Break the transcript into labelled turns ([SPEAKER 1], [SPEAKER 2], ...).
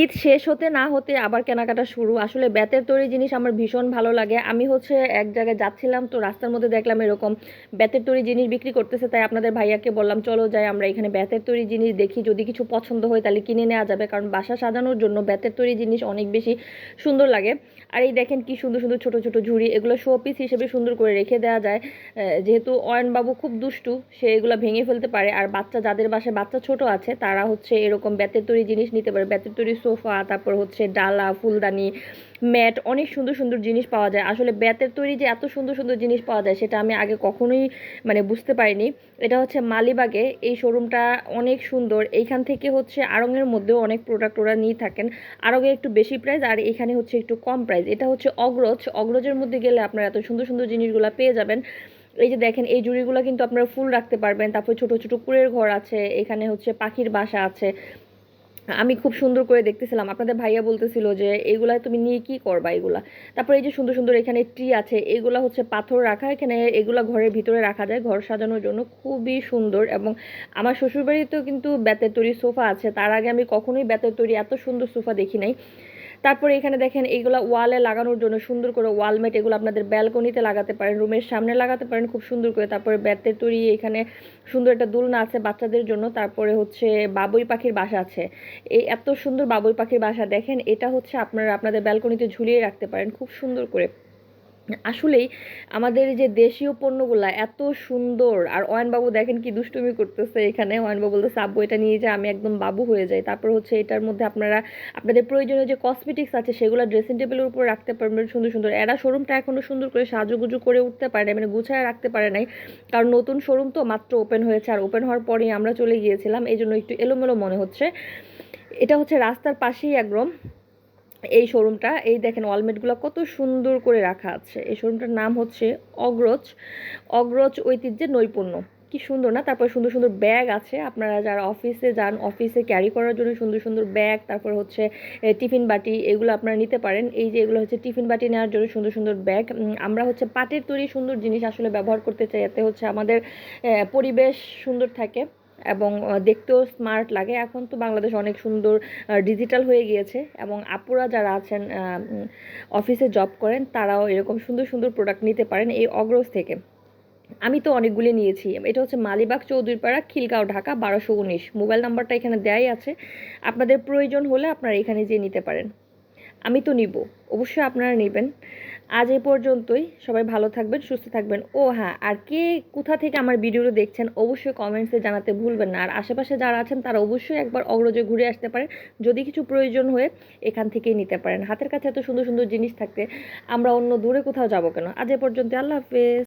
[SPEAKER 1] ঈদ শেষ হতে না হতে আবার কেনাকাটা শুরু আসলে বেতের তৈরি জিনিস আমার ভীষণ ভালো লাগে আমি হচ্ছে এক জায়গায় যাচ্ছিলাম তো রাস্তার মধ্যে দেখলাম এরকম বেতের তৈরি জিনিস বিক্রি করতেছে তাই আপনাদের ভাইয়াকে বললাম চলো যাই আমরা এখানে বেতের তৈরি জিনিস দেখি যদি কিছু পছন্দ হয় তাহলে কিনে নেওয়া যাবে কারণ বাসা সাজানোর জন্য বেতের তৈরি জিনিস অনেক বেশি সুন্দর লাগে আর এই দেখেন কি সুন্দর সুন্দর ছোট ছোট ঝুড়ি এগুলো শো পিস হিসেবে সুন্দর করে রেখে দেওয়া যায় যেহেতু অয়নবাবু খুব দুষ্টু সে এগুলো ভেঙে ফেলতে পারে আর বাচ্চা যাদের বাসায় বাচ্চা ছোট আছে তারা হচ্ছে এরকম বেতের তৈরি জিনিস নিতে পারে বেতের তৈরি সোফা তারপর হচ্ছে ডালা ফুলদানি ম্যাট অনেক সুন্দর সুন্দর জিনিস পাওয়া যায় আসলে বেতের তৈরি যে এত সুন্দর সুন্দর জিনিস পাওয়া যায় সেটা আমি আগে কখনোই মানে বুঝতে পারিনি এটা হচ্ছে মালিবাগে এই শোরুমটা অনেক সুন্দর এইখান থেকে হচ্ছে আড়ঙের মধ্যেও অনেক প্রোডাক্ট ওরা নিয়ে থাকেন আড়ঙে একটু বেশি প্রাইস আর এখানে হচ্ছে একটু কম প্রাইস এটা হচ্ছে অগ্রজ অগ্রজের মধ্যে গেলে আপনারা এত সুন্দর সুন্দর জিনিসগুলো পেয়ে যাবেন এই যে দেখেন এই জুড়িগুলো কিন্তু আপনারা ফুল রাখতে পারবেন তারপর ছোট ছোট কুড়ের ঘর আছে এখানে হচ্ছে পাখির বাসা আছে আমি খুব সুন্দর করে দেখতেছিলাম আপনাদের ভাইয়া বলতেছিল যে এগুলা তুমি নিয়ে কি করবা এগুলা তারপরে এই যে সুন্দর সুন্দর এখানে ট্রি আছে এগুলা হচ্ছে পাথর রাখা এখানে এগুলা ঘরের ভিতরে রাখা যায় ঘর সাজানোর জন্য খুবই সুন্দর এবং আমার শ্বশুরবাড়িতেও কিন্তু বেতের তৈরি সোফা আছে তার আগে আমি কখনোই বেতের তৈরি এত সুন্দর সোফা দেখি নাই তারপর এখানে দেখেন এইগুলা ওয়ালে লাগানোর জন্য সুন্দর করে ওয়ালমেট এগুলো আপনাদের ব্যালকনিতে লাগাতে পারেন রুমের সামনে লাগাতে পারেন খুব সুন্দর করে তারপরে ব্যাতের তৈরি এখানে সুন্দর একটা দুলনা আছে বাচ্চাদের জন্য তারপরে হচ্ছে বাবুই পাখির বাসা আছে এই এত সুন্দর বাবুই পাখির বাসা দেখেন এটা হচ্ছে আপনারা আপনাদের ব্যালকনিতে ঝুলিয়ে রাখতে পারেন খুব সুন্দর করে আসলেই আমাদের যে দেশীয় পণ্যগুলো এত সুন্দর আর অয়নবাবু দেখেন কি দুষ্টুমি করতেছে এখানে অয়নবাবু বলতে আব্বু এটা নিয়ে যে আমি একদম বাবু হয়ে যাই তারপর হচ্ছে এটার মধ্যে আপনারা আপনাদের প্রয়োজনীয় যে কসমেটিক্স আছে সেগুলো ড্রেসিং টেবিলের উপর রাখতে পারবেন সুন্দর সুন্দর এরা শোরুমটা এখনও সুন্দর করে সাজুগুজু করে উঠতে পারে মানে গুছায় রাখতে পারে নাই কারণ নতুন শোরুম তো মাত্র ওপেন হয়েছে আর ওপেন হওয়ার পরেই আমরা চলে গিয়েছিলাম এই জন্য একটু এলোমেলো মনে হচ্ছে এটা হচ্ছে রাস্তার পাশেই একদম এই শোরুমটা এই দেখেন ওয়ালমেটগুলো কত সুন্দর করে রাখা আছে এই শোরুমটার নাম হচ্ছে অগ্রজ অগ্রজ ঐতিহ্যের নৈপুণ্য কি সুন্দর না তারপর সুন্দর সুন্দর ব্যাগ আছে আপনারা যারা অফিসে যান অফিসে ক্যারি করার জন্য সুন্দর সুন্দর ব্যাগ তারপর হচ্ছে টিফিন বাটি এগুলো আপনারা নিতে পারেন এই যে এগুলো হচ্ছে টিফিন বাটি নেওয়ার জন্য সুন্দর সুন্দর ব্যাগ আমরা হচ্ছে পাটের তৈরি সুন্দর জিনিস আসলে ব্যবহার করতে চাই যাতে হচ্ছে আমাদের পরিবেশ সুন্দর থাকে এবং দেখতেও স্মার্ট লাগে এখন তো বাংলাদেশ অনেক সুন্দর ডিজিটাল হয়ে গিয়েছে এবং আপুরা যারা আছেন অফিসে জব করেন তারাও এরকম সুন্দর সুন্দর প্রোডাক্ট নিতে পারেন এই অগ্রজ থেকে আমি তো অনেকগুলি নিয়েছি এটা হচ্ছে মালিবাগ চৌধুরীপাড়া খিলগাঁও ঢাকা বারোশো উনিশ মোবাইল নাম্বারটা এখানে দেয়াই আছে আপনাদের প্রয়োজন হলে আপনারা এখানে যেয়ে নিতে পারেন আমি তো নিব অবশ্যই আপনারা নেবেন আজ এই পর্যন্তই সবাই ভালো থাকবেন সুস্থ থাকবেন ও হ্যাঁ আর কে কোথা থেকে আমার ভিডিওটা দেখছেন অবশ্যই কমেন্টসে জানাতে ভুলবেন না আর আশেপাশে যারা আছেন তারা অবশ্যই একবার অগ্রজে ঘুরে আসতে পারেন যদি কিছু প্রয়োজন হয়ে এখান থেকেই নিতে পারেন হাতের কাছে এত সুন্দর সুন্দর জিনিস থাকতে আমরা অন্য দূরে কোথাও যাবো কেন আজ এ পর্যন্ত আল্লাহ হাফেজ